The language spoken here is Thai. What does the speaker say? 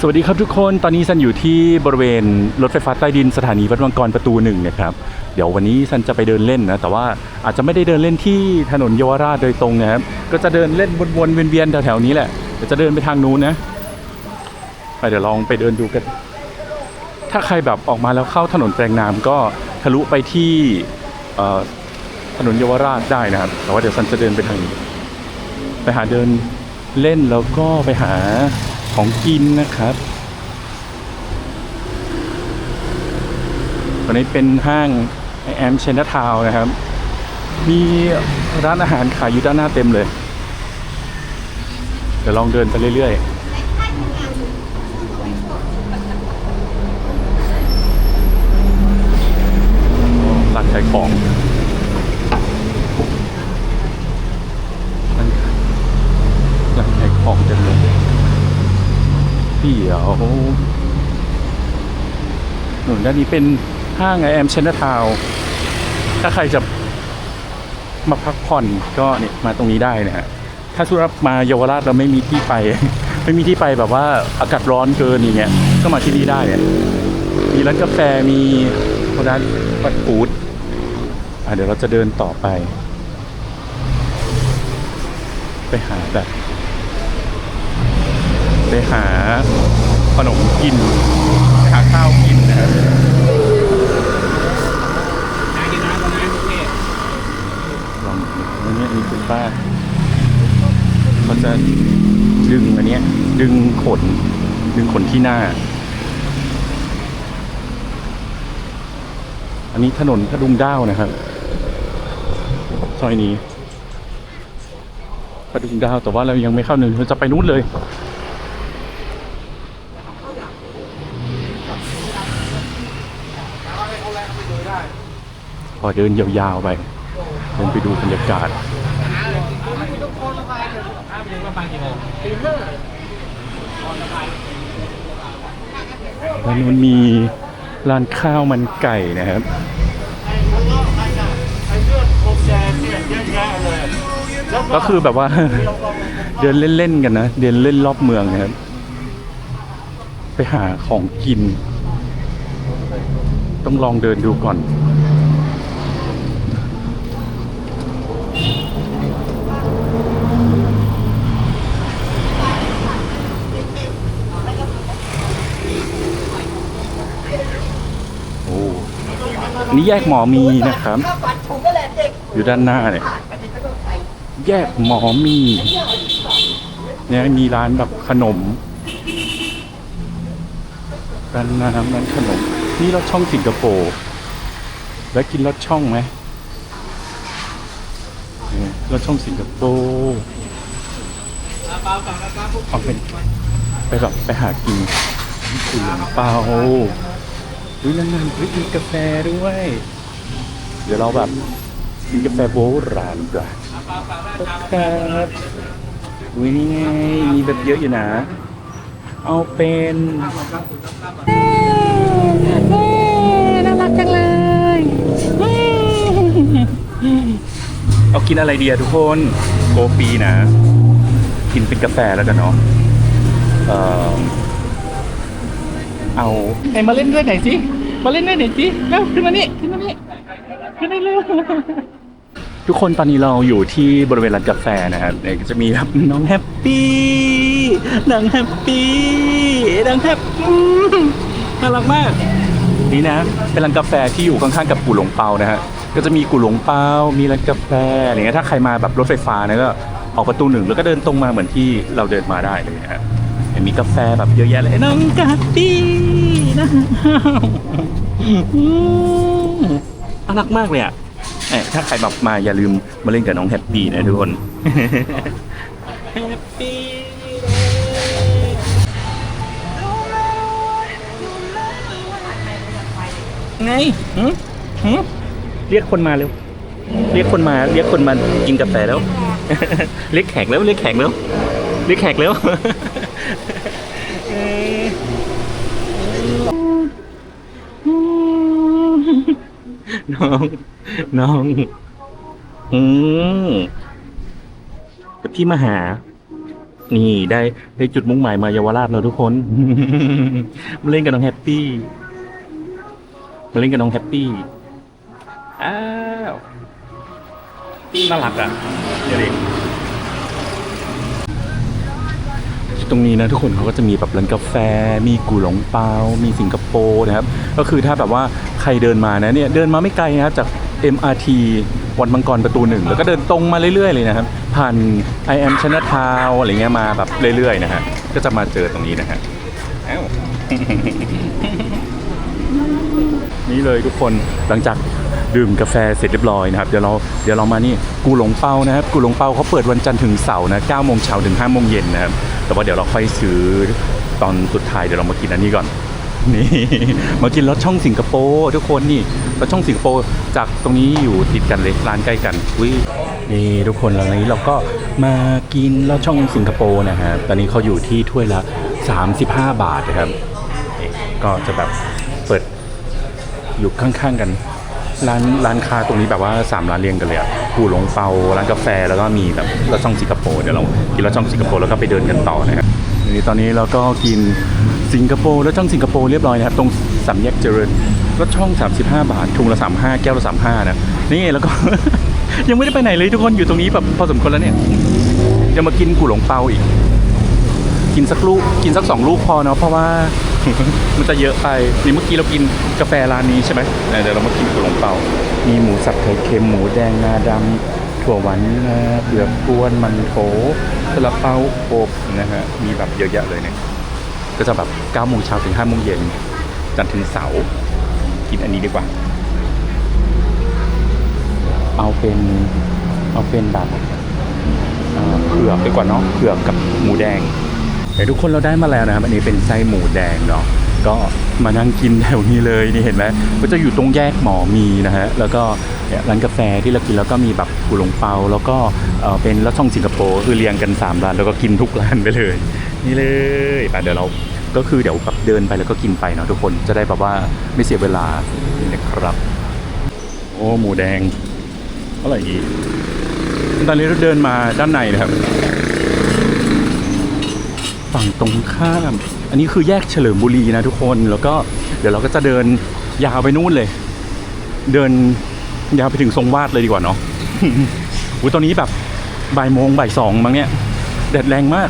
สวัสดีครับทุกคนตอนนี้ซันอยู่ที่บริเวณรถไฟฟ้าใต้ดินสถานีวัดวังกรประตูหนึ่งนะครับเดี๋ยววันนี้ซันจะไปเดินเล่นนะแต่ว่าอาจจะไม่ได้เดินเล่นที่ถนนเยาวราชโดยตรงนะครับก็จะเดินเล่นวนๆเวียนๆแถวๆนี้แหละเดี๋ยวจะเดินไปทางนู้นนะไปเดี๋ยวลองไปเดินดูกัน ถ้าใครแบบออกมาแล้วเข้าถนนแปลงนามก็ทะลุไปที่ถนนเยาวราชได้นะครับ แต่ว่าเดี๋ยวซันจะเดินไปทางนี้ ไปหาเดินเล่นแล้วก็ไปหา ของกินนะครับตอนนี้เป็นห้างแอมเชนทาวนะครับ มีร้านอาหารขายอยู่ด้านหน้าเต็มเลย เดี๋ยวลองเดินไปเรื่อยๆร้านขายของร้านร้านขายของเต็มเลย เดี๋ยวหนุนด้านนี้เป็นห้างไอแอมเชนทาวถ้าใครจะมาพักผ่อนก็เนี่ยมาตรงนี้ได้นะฮะถ้าสุรับมาเยาวราชเราไม่มีที่ไป ไม่มีที่ไปแบบว่าอากาศร้อนเกินอย่างเงี้ยก็มาที่นี่ได้มีร้านกาแฟมีร้านฟัดฟูดอะเดี๋ยวเราจะเดินต่อไป ไปหาแบบ หาขนมกินไปหาข้าวกินนะครับลองอันนี้มีคุณป้าเขาจะดึงอันเนี้ย ดึงขน ดึงขนที่หน้า อันนี้ถนนพดุงด้าวนะครับซอยนี้พดุงด้าวแต่ว่าเรายังไม่เข้าหนึ่งเราจะไปนู้นเลย พอเดินยาวๆไปเดินไปดูบรรยากาศแล้วมันมีร้านข้าวมันไก่นะครับก็คือแบบว่า เดินเล่นๆกันนะ เดินเล่นรอบเมืองนะครับ ไปหาของกิน ต้องลองเดินดูก่อน โอ้อั นี้แยกหมอมีนะครับ อยู่ด้านหน้าเนี่ย แยกหมอมีเนี่ยมีร้านแบบขนมร้านน้ำร้านขนม นี่รถช่องสิงคโปร์แล้วกินรถช่องไหมรถช่องสิงคโปร์เอาเป็นไปแบบไปหากินคุณเปา อุ้ยนั่นนั่นเฮ้ยมีกาแฟด้วย เดี๋ยวเราแบบกินกาแฟโบราณดีกว่าครับอุ้ยนี่ไงมีแบบเยอะอยู่นะ เอาเป็นเย้น่ารักจังเลยเย้เอากินอะไรดีอะทุกคนโกปีนะ กินเป็นกาแฟแล้วกันเนาะเอ่อ เอาไอ้มาเล่นด้วยหน่อยสิมาเล่นด้วยหน่อยสิเร็วขึ้นมานี่ขึ้นมานี่ขึ้นได้เร็วทุกคนตอนนี้เราอยู่ที่บริเวณร้านกาแฟนะครับเดี๋ยวก็จะมีแบบน้องแฮปปี้น้องแฮปปี้น้องแฮปปี้น่ารักมากนี่นะ เป็นร้านกาแฟที่อยู่ข้างๆกับกู่หลงเปานะฮะก็จะมีกู่หลงเปา มีร้านกาแฟอะไรเงี้ยถ้าใครมาแบบรถไฟฟ้านะก็ออกประตูหนึ่งแล้วก็เดินตรงมาเหมือนที่เราเดินมาได้เลยนะฮะเห็น มีกาแฟแบบเยอะแยะเลยน้องกาแฟนะอืมน่ารักมากเลยอะเอ้ยถ้าใครแบบมาอย่าลืมมาเล่นกับน้องแฮปปี้นะทุกคนแฮปปี้ไงหืมหืมเรียกคนมาเร็ว เรียกคนมา เรียกคนมากินกาแฟแล้ว เรียกแขกแล้ว เรียกแขกแล้วเรีแขกแล้วเอ้ยน้อง น้อง อืมพี่มาหา นี่ได้ได้จุดมุ่งหมายมาเยาวราชแล้วทุกคน มาเล่นกับน้องแฮปปี้ มาเล่นกับน้องแฮปปี้อ้าวน่ารักอะเดี๋ยวดิ ตรงนี้นะทุกคนเขาก็จะมีแบบร้านกาแฟ มีกูหลงเปา มีสิงคโปร์นะครับ ก็คือถ้าแบบว่าใครเดินมานะเนี่ยเดินมาไม่ไกลนะครับจาก MRT วันมังกรประตูหนึ่งแล้วก็เดินตรงมาเรื่อย ๆ เลยนะครับ ผ่าน I am Chinatown อะไรเงี้ยมาแบบเรื่อย ๆ นะฮะก็จะมาเจอตรงนี้นะฮะอ้านี่เลยทุกคนหลังจาก ดื่มกาแฟเสร็จเรียบร้อยนะครับเดี๋ยวเราเดี๋ยวเรามานี่กูหลงเป้านะครับกูหลงเปาเขาเปิดวันจันทร์ถึงเสาร์นะ9โมงเช้าถึง5โมงเย็นนะครับแต่ว่าเดี๋ยวเราค่อยซื้อตอนสุดท้ายเดี๋ยวเรามากินอันนี้ก่อนนี่มากินรสช่องสิงคโปร์ทุกคนนี่รสช่องสิงคโปร์จากตรงนี้อยู่ติดกันเลยร้านใกล้กันวินี่ทุกคนแล้วนี้เราก็มากินรสช่องสิงคโปร์นะฮะตอนนี้เขาอยู่ที่ถ้วยละ 35 บาทนะครับก็จะแบบเปิดอยู่ข้างๆกัน ร้านร้านค้าตรงนี้แบบว่าสามร้านเรียงกันเลยอะกูหลงเปาร้านกาแฟแล้วก็มีแบบรสช่องสิงคโปร์เดี๋ยวเรากินรสช่องสิงคโปร์แล้วก็ไปเดินกันต่อนะครับนี่ตอนนี้เราก็กินสิงคโปร์รสช่องสิงคโปร์เรียบร้อยนะครับตรงสามแยกเจริญรสช่อง 35 บาททุงละ35 แก้วละ35นะนี่แล้วก็ ยังไม่ได้ไปไหนเลยทุกคนอยู่ตรงนี้แบบพอสมควรแล้วเนี่ยจะมากินกูหลงเปาอีก กินสักลูกกินสักสองลูกพอเนาะเพราะว่า มันจะเยอะไปนี่เมื่อกี้เรากินกาแฟร้านนี้ใช่ไหมเดี๋ยวเรามากินกุหลงเปามีหมูสับไข่เค็มหมูแดงงาดำถั่วหวานงาเบือกกวนมันโถซาลาเปาอบนะฮะมีแบบเยอะแยะเลยเนี่ยก็จะแบบ9โมงเช้าถึง5โมงเย็นจันทร์ถึงเสาร์กินอันนี้ดีกว่า เอาเป็นเอาเป็นแบบอ่าเผือกดีกว่าเนาะเผือกกับหมูแดง เดี๋ยวทุกคนเราได้มาแล้วนะครับ อันนี้เป็นไส้หมูแดงเนาะก็มานั่งกินแถวนี้เลยนี่เห็นไหมก็จะอยู่ตรงแยกหมอมีนะฮะแล้วก็เนี่ยร้านกาแฟที่เรากินแล้วก็มีแบบกุหลงเปา แล้วก็เป็นรสช่องสิงคโปร์คือเรียงกัน3ร้านแล้วก็กินทุกร้านไปเลย นี่เลยไปเดี๋ยวเราก็คือเดี๋ยวแบบเดินไปแล้วก็กินไปเนาะทุกคนจะได้แบบว่าไม่เสียเวลานี่นะครับ โอ้หมูแดงเท่าไหร่อีกตอนนี้เราเดินมาด้านในนะครับ ฝั่งตรงข้าม อันนี้คือแยกเฉลิมบุรีนะทุกคนแล้วก็เดี๋ยวเราก็จะเดินยาวไปนู่นเลย เดินยาวไปถึงทรงวาดเลยดีกว่าเนาะอุ้ยตอนนี้แบบบ่ายโมงบ่ายสองมั้งเนี่ยแดดแรงมาก